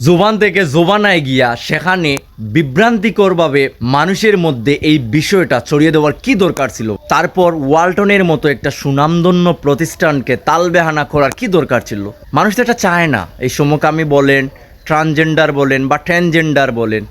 জোবান থেকে জোবানায় গিয়া সেখানে বিভ্রান্তিকরভাবে মানুষের মধ্যে এই বিষয়টা ছড়িয়ে দেওয়ার কি দরকার ছিল? তারপর ওয়ালটনের মতো একটা সুনামধন্য প্রতিষ্ঠানকে তালবেহানা করার কি দরকার ছিল? মানুষ তো এটা চায় না। এই সমকামী বলেন, ট্রান্সজেন্ডার বলেন বা ট্রান্সজেন্ডার বলেন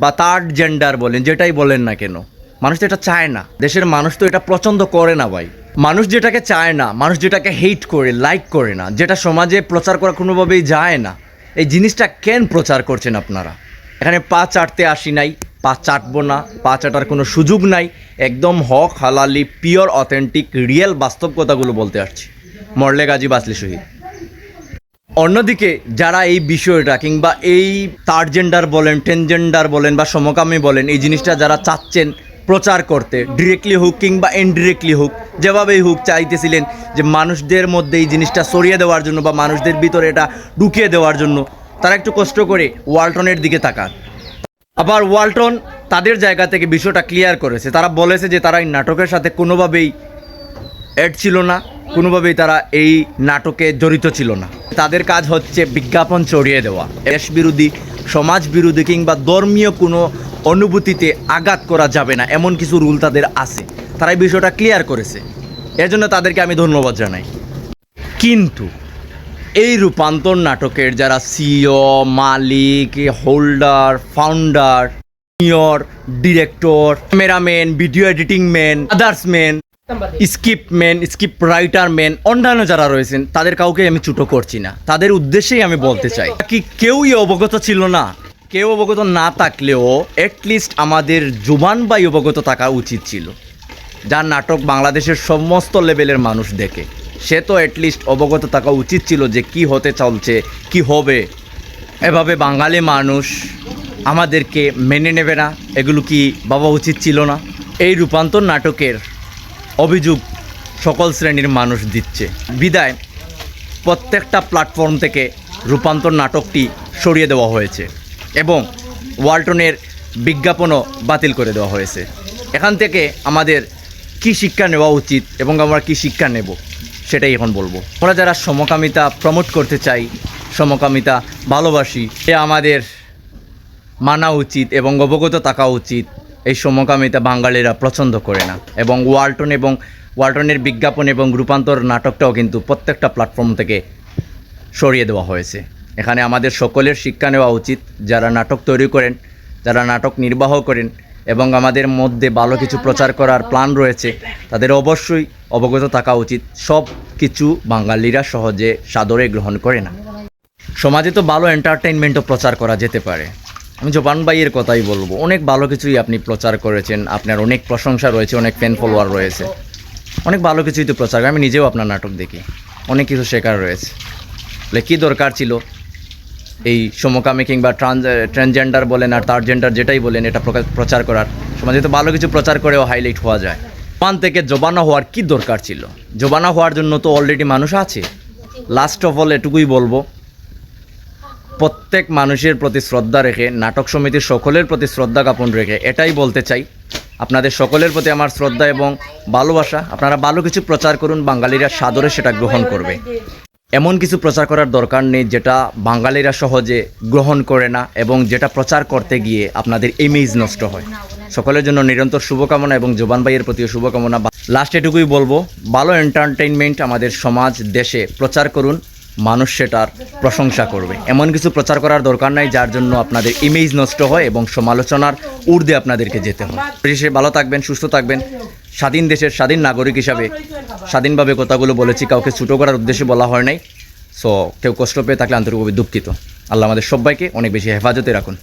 বা থার্ড জেন্ডার বলেন, যেটাই বলেন না কেন, মানুষ তো এটা চায় না। দেশের মানুষ তো এটা পছন্দ করে না ভাই। মানুষ যেটাকে চায় না, মানুষ যেটাকে হেট করে লাইক করে না, যেটা সমাজে প্রচার করা কোনোভাবেই যায় না। এই জিনিসটা কেন প্রচার করছেন আপনারা? এখানে পা চাটতে আসি নাই, পা চাটবো না, পা চাটার কোনো সুযোগ নাই, একদম হক, হালালি, পিওর, অথেন্টিক, রিয়েল বাস্তব কথাগুলো বলতে আসছি। মরলে গাজী বাসলি শহীদ। অন্যদিকে যারা এই বিষয়টা কিংবা এই থার্ড জেন্ডার বলেন টেনজেন্ডার বলেন বা সমকামী বলেন, এই জিনিসটা যারা চাচ্ছেন প্রচার করতে ডিরেক্টলি হোক কিংবা ইনডিরেক্টলি হোক যেভাবেই হোক চাইতেছিলেন যে মানুষদের মধ্যে এই জিনিসটা সরিয়ে দেওয়ার জন্য বা মানুষদের ভিতরে এটা ঢুকিয়ে দেওয়ার জন্য তারা একটু কষ্ট করে ওয়ালটনের দিকে তাকান। আবার ওয়ালটন তাদের জায়গা থেকে বিষয়টা ক্লিয়ার করেছে। তারা বলেছে যে তারা এই নাটকের সাথে কোনোভাবেই অ্যাড ছিল না, কোনোভাবেই তারা এই নাটকে জড়িত ছিল না। তাদের কাজ হচ্ছে বিজ্ঞাপন ছড়িয়ে দেওয়া। দেশ বিরোধী, সমাজ বিরোধী কিংবা ধর্মীয় কোনো অনুভূতিতে আঘাত করা যাবে না, এমন কিছু রুল তাদের আছে। তারা এই বিষয়টা ক্লিয়ার করেছে। এর জন্য তাদেরকে আমি ধন্যবাদ জানাই। কিন্তু এই রূপান্তর নাটকের যারা সিও মালিক holder founder senior director cameraman video editing man others man script man script writer man অন্যান্য যারা রয়েছেন তাদের কাউকে আমি ছুটো করছি না। তাদের উদ্দেশ্যেই আমি বলতে চাই কি কেউই অবগত ছিল না। কেউ অবগত না থাকলেও অ্যাটলিস্ট আমাদের জুবান বাই অবগত থাকা উচিত ছিল। যার নাটক বাংলাদেশের সমস্ত লেভেলের মানুষ দেখে। সে তো অ্যাটলিস্ট অবগত থাকা উচিত ছিল যে কি হতে চলছে, কি হবে। এভাবে বাঙালি মানুষ আমাদেরকে মেনে নেবে না, এগুলো কি বাবা উচিত ছিল না? এই রূপান্তর নাটকের অভিযোগ সকল শ্রেণির মানুষ দিচ্ছে। বিদায়, প্রত্যেকটা প্ল্যাটফর্ম থেকে রূপান্তর নাটকটি সরিয়ে দেওয়া হয়েছে এবং ওয়ালটনের বিজ্ঞাপনও বাতিল করে দেওয়া হয়েছে। এখান থেকে আমাদের কি শিক্ষা নেওয়া উচিত এবং আমরা কি শিক্ষা নেব? সেটাই এখন বলব। আমরা যারা সমকামিতা প্রমোট করতে চাই, সমকামিতা ভালোবাসি, এ আমাদের মানা উচিত এবং অবগত থাকা উচিত। এই সমকামিতা বাঙালিরা পছন্দ করে না এবং ওয়ালটন এবং ওয়ালটনের বিজ্ঞাপন এবং রূপান্তর নাটকটাও কিন্তু প্রত্যেকটা প্ল্যাটফর্ম থেকে সরিয়ে দেওয়া হয়েছে। এখানে আমাদের সকলের শিক্ষা নেওয়া উচিত। যারা নাটক তৈরি করেন, যারা নাটক নির্বাহ করেন এবং আমাদের মধ্যে ভালো কিছু প্রচার করার প্ল্যান রয়েছে, তাদের অবশ্যই অবগত থাকা উচিত। সব কিছু বাঙালিরা সহজে সাদরে গ্রহণ করে না। সমাজে তো ভালো এন্টারটেইনমেন্টও প্রচার করা যেতে পারে। আমি জোপান ভাইয়ের কথাই বলব, অনেক ভালো কিছুই আপনি প্রচার করেছেন, আপনার অনেক প্রশংসা রয়েছে, অনেক ফ্যান ফলোয়ার রয়েছে। অনেক ভালো কিছুই তো প্রচার আমি নিজেও আপনার নাটক দেখি, অনেক কিছু শেখার রয়েছে। কী দরকার ছিল? এই সমকামী কিংবা ট্রান্স ট্রান্সজেন্ডার বলেন আর থার্ড জেন্ডার যেটাই বলেন, এটা প্রচার করার সমাজে তো ভালো কিছু প্রচার করেও হাইলাইট হওয়া যায়। পান থেকে জবানা হওয়ার কি দরকার ছিল? জবানা হওয়ার জন্য তো অলরেডি মানুষ আছে। লাস্ট অফ অল এটুকুই বলব। প্রত্যেক মানুষের প্রতি শ্রদ্ধা রেখে, নাটক সমিতির সকলের প্রতি শ্রদ্ধা জ্ঞাপন রেখে এটাই বলতে চাই। আপনাদের সকলের প্রতি আমার শ্রদ্ধা এবং ভালোবাসা। আপনারা ভালো কিছু প্রচার করুন, বাঙালিরা সাদরে সেটা গ্রহণ করবে। এমন কিছু প্রচার করার দরকার নেই যেটা বাঙালিরা সহজে গ্রহণ করে না এবং যেটা প্রচার করতে গিয়ে আপনাদের ইমেজ নষ্ট হয়। সকলের জন্য নিরন্তর শুভকামনা এবং জোবান ভাইয়ের প্রতিও শুভকামনা। লাস্ট এটুকুই বলব, ভালো এন্টারটেইনমেন্ট আমাদের সমাজ, দেশে প্রচার করুন। মানুষ সেটার প্রশংসা করবে। এমন কিছু প্রচার করার দরকার নাই, যার জন্য আপনাদের ইমেজ নষ্ট হয় এবং সমালোচনার ঊর্ধ্বে আপনাদেরকে যেতে হয়। পরিশেষে ভালো থাকবেন, সুস্থ থাকবেন। স্বাধীন দেশের স্বাধীন নাগরিক হিসাবে স্বাধীনভাবে কথাগুলো বলেছি, কাউকে ছুটো করার উদ্দেশ্যে বলা হয় নাই। সো কেউ কষ্ট পেয়ে থাকলে আন্তরিকভাবে দুঃখিত। আল্লাহ আমাদের সবাইকে অনেক বেশি হেফাজতে রাখুন।